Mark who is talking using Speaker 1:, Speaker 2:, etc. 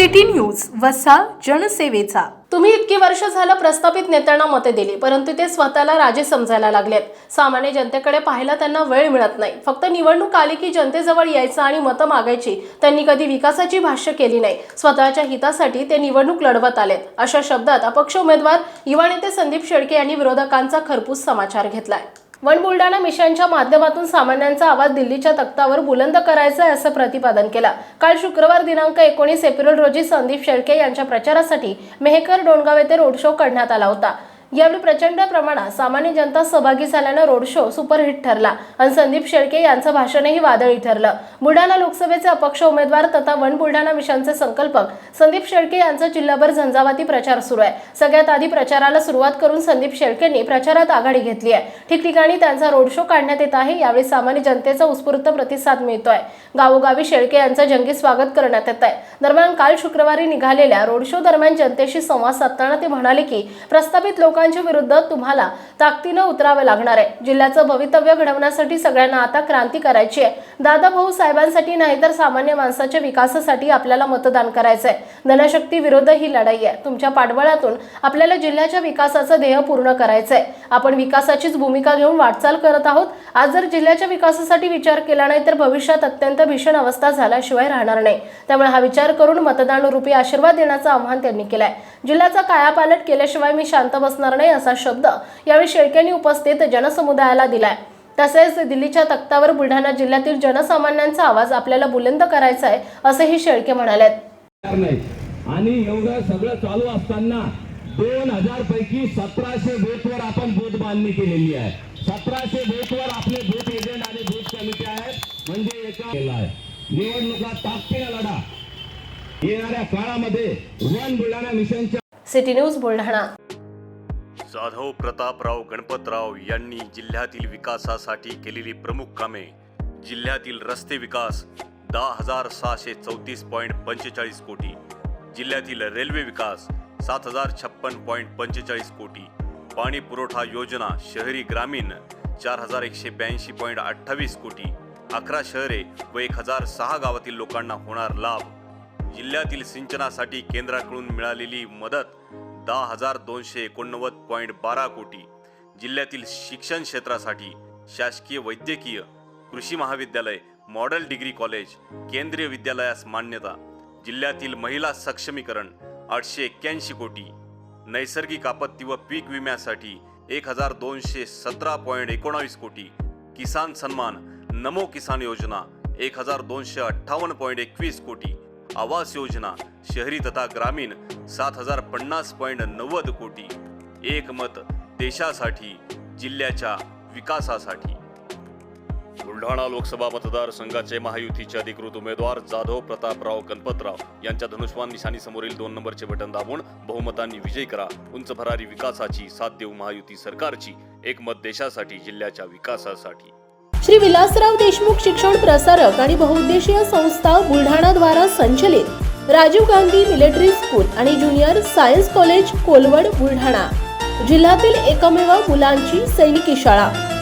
Speaker 1: City news वसा जनसेवेचा.
Speaker 2: तुम्ही इतकी वर्ष झालं प्रस्थापित नेत्यांना मते दिली परंतु ते स्वतःला राजे समजायला लागलेत. सामान्य जनतेकडे पाहायला त्यांना वेळ मिळत नाही. फक्त निवडणूक आली की जनतेजवळ यायचं आणि मतं मागायची. त्यांनी कधी विकासाची भाष्य केली नाही. स्वतःच्या हितासाठी ते निवडणूक लढवत आलेत. अशा शब्दात अपक्ष उमेदवार युवा नेते संदीप शेळके यांनी विरोधकांचा खरपूस समाचार घेतलाय. वन बुलढाणा मिशनच्या माध्यमातून सामान्यांचा आवाज दिल्लीच्या तख्तावर बुलंद करायचा आहे असं प्रतिपादन केलं. काल शुक्रवार दिनांक एकोणीस एप्रिल रोजी संदीप शेळके यांच्या प्रचारासाठी मेहकर डोणगाव येथे रोड शो काढण्यात आला होता. यावेळी प्रचंड प्रमाणात सामान्य जनता सहभागी झाल्यानं रोड शो सुपरहिट ठरला आणि संदीप शेळके यांचं भाषणही वादळी ठरलं. बुलढाणा लोकसभेचे अपक्ष उमेदवार तथा वन बुलढाणा मिशनचे संकल्पक संदीप शेळके यांचा जिल्हाभर झंझावाती प्रचार सुरू आहे. सगळ्यात आधी प्रचाराला सुरुवात करून संदीप शेळकेंनी प्रचारात आघाडी घेतली आहे. ठिकठिकाणी त्यांचा रोड शो काढण्यात येत आहे. यावेळी सामान्य जनतेचा उत्स्फूर्त प्रतिसाद मिळतोय. गावोगावी शेळके यांचं जंगी स्वागत करण्यात येत आहे. दरम्यान काल शुक्रवारी निघालेल्या रोड शो दरम्यान जनतेशी संवाद साधताना ते म्हणाले की प्रस्थापित लोकांच्या विरुद्ध तुम्हाला ताकदीनं उतरावं लागणार आहे. जिल्ह्याचं भवितव्य घडवण्यासाठी सगळ्यांना आता क्रांती करायची आहे. दादा भाऊ साहेबांसाठी नाही तर सामान्य माणसाच्या विकासासाठी आपल्याला मतदान करायचं आहे धनशक्ती विरोध ही लढाई आहे. तुमच्या पाठबळातून आपल्याला जिल्ह्याच्या विकासाचं ध्येय पूर्ण करायचं आहे आपण विकासाचीच भूमिका घेऊन वाटचाल करत आहोत. आज जर जिल्ह्याच्या विकासासाठी विचार केला नाही तर भविष्यात अत्यंत भीषण अवस्था झाल्याशिवाय राहणार नाही. त्यामुळे हा विचार करून मतदानरूपी आशीर्वाद देण्याचं आव्हान त्यांनी केलंय. जिल्ह्याचा कायापालट केल्याशिवाय मी शांत बसणार नाही असा शब्द यावेळी शेळकेंनी उपस्थित जनसमुदायाला दिलाय. तसेच दिल्लीच्या तक्तावर बुलढाणा जिल्ह्यातील जनसामान्यांचा आवाज आपल्याला बुलंद करायचा आहे असेही शेळके
Speaker 3: म्हणाले आणि एवढं सगळं चालू असताना दोन हजार पैकी सतराशे बूथवर आपण बूथ बांधणी केलेली आहे. सतराशे बूथवर आपले बूथ एजंट आणि बूथ कमिटी आहेत. म्हणजे एका केला आहे. निवडणुका ताकदीने लढा. येणाऱ्या काळामध्ये वन बुलढाणा मिशनच्या
Speaker 2: सिटी न्यूज बुलढाणा.
Speaker 4: जाधव प्रतापराव गणपतराव यांनी जिल्ह्यातील विकासासाठी केलेली प्रमुख कामे. जिल्ह्यातील रस्ते विकास दहा हजार सहाशे चौतीस पॉईंट पंचेचाळीस कोटी. जिल्ह्यातील रेल्वे विकास सात हजार छप्पन पॉईंट पंचेचाळीस कोटी. पाणी पुरवठा योजना शहरी ग्रामीण चार हजार एकशे ब्याऐंशी पॉईंट अठ्ठावीस कोटी. अकरा शहरे व एक हजार सहा गावातील लोकांना होणार लाभ. जिल्ह्यातील सिंचनासाठी केंद्राकडून मिळालेली मदत दहा हजार दोनशे एकोणनव्वद पॉईंट बारा कोटी. जिल्ह्यातील शिक्षण क्षेत्रासाठी शासकीय वैद्यकीय कृषी महाविद्यालय मॉडेल डिग्री कॉलेज केंद्रीय विद्यालयास मान्यता. जिल्ह्यातील महिला सक्षमीकरण आठशे एक्क्याऐंशी कोटी. नैसर्गिक आपत्ती व पीक विम्यासाठी एक हजार दोनशे सतरा पॉईंट एकोणावीस कोटी. किसान सन्मान नमो किसान योजना एक हजार दोनशे अठ्ठावन्न पॉईंट एकवीस कोटी. आवास योजना शहरी तथा ग्रामीण सात हजार पन्नास पॉईंट नव्वद कोटी. एक मत देशासाठी जिल्ह्याच्या विकासासाठी. बुलढाणा लोकसभा मतदारसंघाचे महायुतीचे अधिकृत उमेदवार जाधव प्रतापराव गणपतराव यांच्या धनुष्वान निशाणीसमोरील दोन नंबरचे बटन दाबून बहुमतांनी विजय करा. उंच भरारी विकासाची साथ देऊ महायुती सरकारची. एक मत देशासाठी जिल्ह्याच्या विकासासाठी.
Speaker 2: श्री विलासराव देशमुख शिक्षण प्रसारक आणि बहुउद्देशीय संस्था बुलढाणा द्वारा संचलित राजीव गांधी मिलिटरी स्कूल आणि junior science college Kolwad Buldhana. जिल्ह्यातील एकमेव मुलांची सैनिकी शाळा.